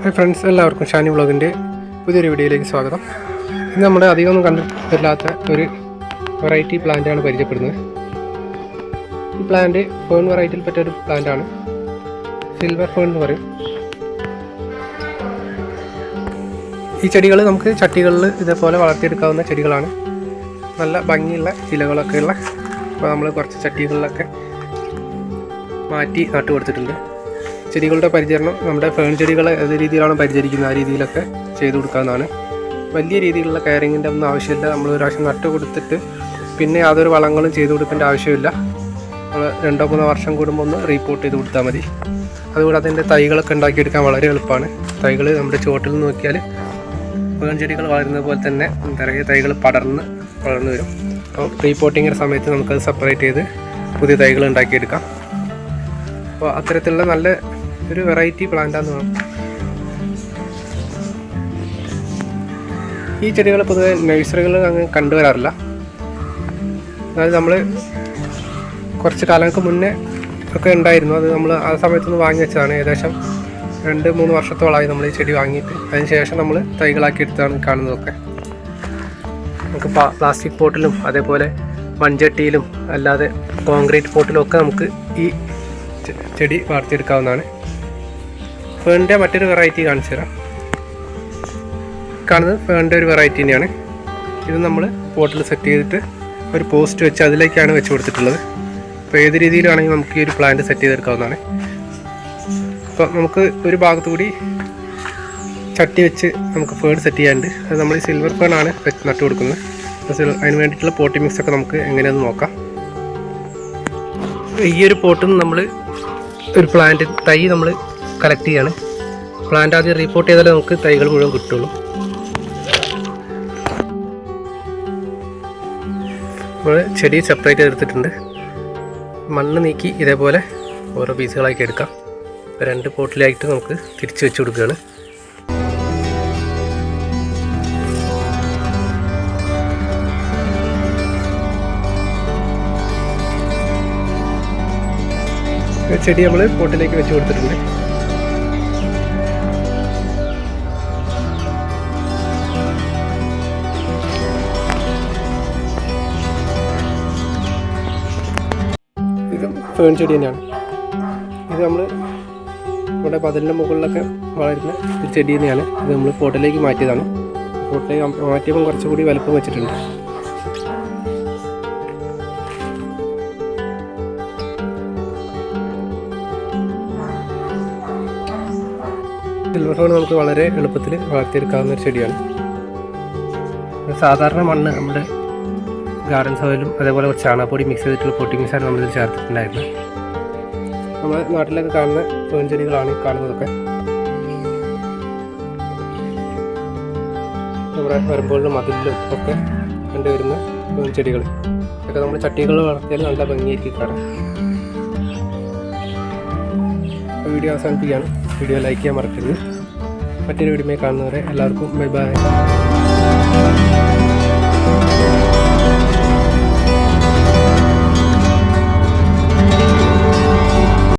Hi friends എല്ലാവർക്കും ഷാനി വ്ളോഗിന്റെ പുതിയൊരു വീഡിയോയിലേക്ക് സ്വാഗതം. ഇന്ന് നമ്മുടെ അധികമൊന്നും കണ്ടിട്ടില്ലാത്ത ഒരു വെറൈറ്റി പ്ലാന്റാണ് പരിചയപ്പെടുന്നത്. ഈ പ്ലാന്റ് ഫേൺ വെറൈറ്റിയിൽ പറ്റിയ ഒരു പ്ലാന്റാണ് സിൽവർ ഫേൺ എന്ന് പറയും. ഈ ചെടികൾ നമുക്ക് ചട്ടികളിൽ ഇതേപോലെ വളർത്തിയെടുക്കാവുന്ന ചെടികളാണ്. നല്ല ഭംഗിയുള്ള ഇലകളൊക്കെ ഉള്ള അപ്പോൾ നമ്മൾ കുറച്ച് ചട്ടികളിലൊക്കെ മാറ്റി നട്ടു കൊടുത്തിട്ടുണ്ട് ചെടികളുടെ പരിചരണം നമ്മുടെ ഫേൺ ചെടികളെ ഏത് രീതിയിലാണ് പരിചരിക്കുന്നത് ആ രീതിയിലൊക്കെ ചെയ്തു കൊടുക്കാവുന്നതാണ്. വലിയ രീതിയിലുള്ള കെയറിങ്ങിന്റെ ഒന്നും ആവശ്യമില്ല. നമ്മൾ ഒരു പ്രാവശ്യം നട്ടു കൊടുത്തിട്ട് പിന്നെ യാതൊരു വളങ്ങളും ചെയ്തു കൊടുക്കേണ്ട ആവശ്യമില്ല. നമ്മൾ രണ്ടോ മൂന്നോ വർഷം കൂടുമ്പോൾ ഒന്ന് റീപ്പോർട്ട് ചെയ്ത് കൊടുത്താൽ മതി. അതുകൂടെ അതിന്റെ തൈകളൊക്കെ ഉണ്ടാക്കിയെടുക്കാൻ വളരെ എളുപ്പമാണ്. തൈകൾ നമ്മുടെ ചുവട്ടിൽ നോക്കിയാൽ ഫേൺ ചെടികൾ വളരുന്നത് പോലെ തന്നെ നിറയെ തൈകൾ പടർന്ന് വളർന്നു വരും. അപ്പോൾ റീപ്പോർട്ടിങ്ങിന്റെ സമയത്ത് നമുക്കത് സെപ്പറേറ്റ് ചെയ്ത് പുതിയ തൈകൾ ഉണ്ടാക്കിയെടുക്കാം. അപ്പോൾ അത്തരത്തിലുള്ള നല്ല ഒരു വെറൈറ്റി പ്ലാന്റാന്ന് വേണം. ഈ ചെടികൾ പൊതുവെ നഴ്സറികളിൽ അങ്ങ് കണ്ടുവരാറില്ല. അതായത് നമ്മൾ കുറച്ച് കാലങ്ങൾക്ക് മുന്നേ ഒക്കെ ഉണ്ടായിരുന്നു. അത് നമ്മൾ ആ സമയത്തൊന്ന് വാങ്ങി വെച്ചതാണ്. ഏകദേശം രണ്ട് മൂന്ന് വർഷത്തോളമായി നമ്മൾ ഈ ചെടി വാങ്ങിയിട്ട്. അതിന് ശേഷം നമ്മൾ തൈകളാക്കി എടുത്താണ് കാണുന്നതൊക്കെ. നമുക്ക് പ്ലാസ്റ്റിക് പോട്ടിലും അതേപോലെ മൺചട്ടിയിലും അല്ലാതെ കോൺക്രീറ്റ് പോട്ടിലും ഒക്കെ നമുക്ക് ഈ ചെടി വളർത്തിയെടുക്കാവുന്നതാണ്. ഫേണിന്റെ മറ്റൊരു വെറൈറ്റി കാണിച്ചു തരാം. കാണുന്നത് ഫേണിന്റെ ഒരു വെറൈറ്റി തന്നെയാണ്. ഇത് നമ്മൾ പോട്ടിൽ സെറ്റ് ചെയ്തിട്ട് ഒരു പോസ്റ്റ് വെച്ച് അതിലേക്കാണ് വെച്ച് കൊടുത്തിട്ടുള്ളത്. അപ്പോൾ ഏത് രീതിയിലാണെങ്കിൽ നമുക്ക് ഈ ഒരു പ്ലാന്റ് സെറ്റ് ചെയ്തെടുക്കാവുന്നതാണ്. അപ്പോൾ നമുക്ക് ഒരു ഭാഗത്തു കൂടി ചട്ടി വെച്ച് നമുക്ക് ഫേൺ സെറ്റ് ചെയ്യാനുണ്ട്. അത് നമ്മൾ ഈ സിൽവർ വെച്ച് നട്ടു കൊടുക്കുന്നത്. അതിന് വേണ്ടിയിട്ടുള്ള പോട്ടി മിക്സ് ഒക്കെ നമുക്ക് എങ്ങനെയാണെന്ന് നോക്കാം. ഈ ഒരു പോട്ടിൽ നിന്ന് നമ്മൾ ഒരു പ്ലാന്റ് തൈ നമ്മൾ കളക്ട് ചെയ്യാണ്. പ്ലാന്റ് ആദ്യം റീപ്പോർട്ട് ചെയ്താലേ നമുക്ക് തൈകൾ മുഴുവൻ കിട്ടുള്ളൂ. നമ്മൾ ചെടി സെപ്പറേറ്റ് ചെയ്തെടുത്തിട്ടുണ്ട് മണ്ണ് നീക്കി ഇതേപോലെ ഓരോ പീസുകളാക്കി എടുക്കാം. രണ്ട് പോട്ടിലായിട്ട് നമുക്ക് തിരിച്ചു വെച്ച് കൊടുക്കുകയാണ്. ചെടി നമ്മൾ പോട്ടിലേക്ക് വെച്ച് കൊടുത്തിട്ടുണ്ട്. ഇത് ഫേൺ ചെടി തന്നെയാണ് ഇത് നമ്മൾ നമ്മുടെ പതിലിന്റെ മുകളിലൊക്കെ വളരുന്ന ഒരു ചെടി തന്നെയാണ് ഇത് നമ്മൾ ഫോട്ടോയിലേക്ക് മാറ്റിയതാണ്. ഫോട്ടോയിലേക്ക് മാറ്റിയപ്പോൾ കുറച്ചുകൂടി വലുപ്പം വെച്ചിട്ടുണ്ട്. സിൽവർ ഫോൺ നമുക്ക് വളരെ എളുപ്പത്തിൽ വളർത്തിയെടുക്കാവുന്ന ഒരു ചെടിയാണ്. സാധാരണ മണ്ണ് നമ്മുടെ ഗാർഡൻ സോയിലും അതേപോലെ കുറച്ച് ചാണകപ്പൊടി മിക്സ് ചെയ്തിട്ടുള്ള പൊട്ടി മിക്സാണ് നമ്മളിതിൽ ചേർത്തിട്ടുണ്ടായിരുന്നത്. നമ്മുടെ നാട്ടിലൊക്കെ കാണുന്ന ഫേൺ ചെടികളാണ് ഈ കാണുന്നതൊക്കെ. നമ്മുടെ വരുമ്പോഴും മതിലും ഒക്കെ കണ്ടുവരുന്ന ഫേൺ ചെടികൾ ഇതൊക്കെ നമ്മൾ ചട്ടികൾ വളർത്തിയാൽ നല്ല ഭംഗിയായിരിക്കും കാണാം വീഡിയോ അവസാനിപ്പിക്കുകയാണ്. വീഡിയോ ലൈക്ക് ചെയ്യാൻ മറക്കരുത്. മറ്റൊരു വീഡിയോ കാണുന്നവരെ എല്ലാവർക്കും ബൈ ബൈ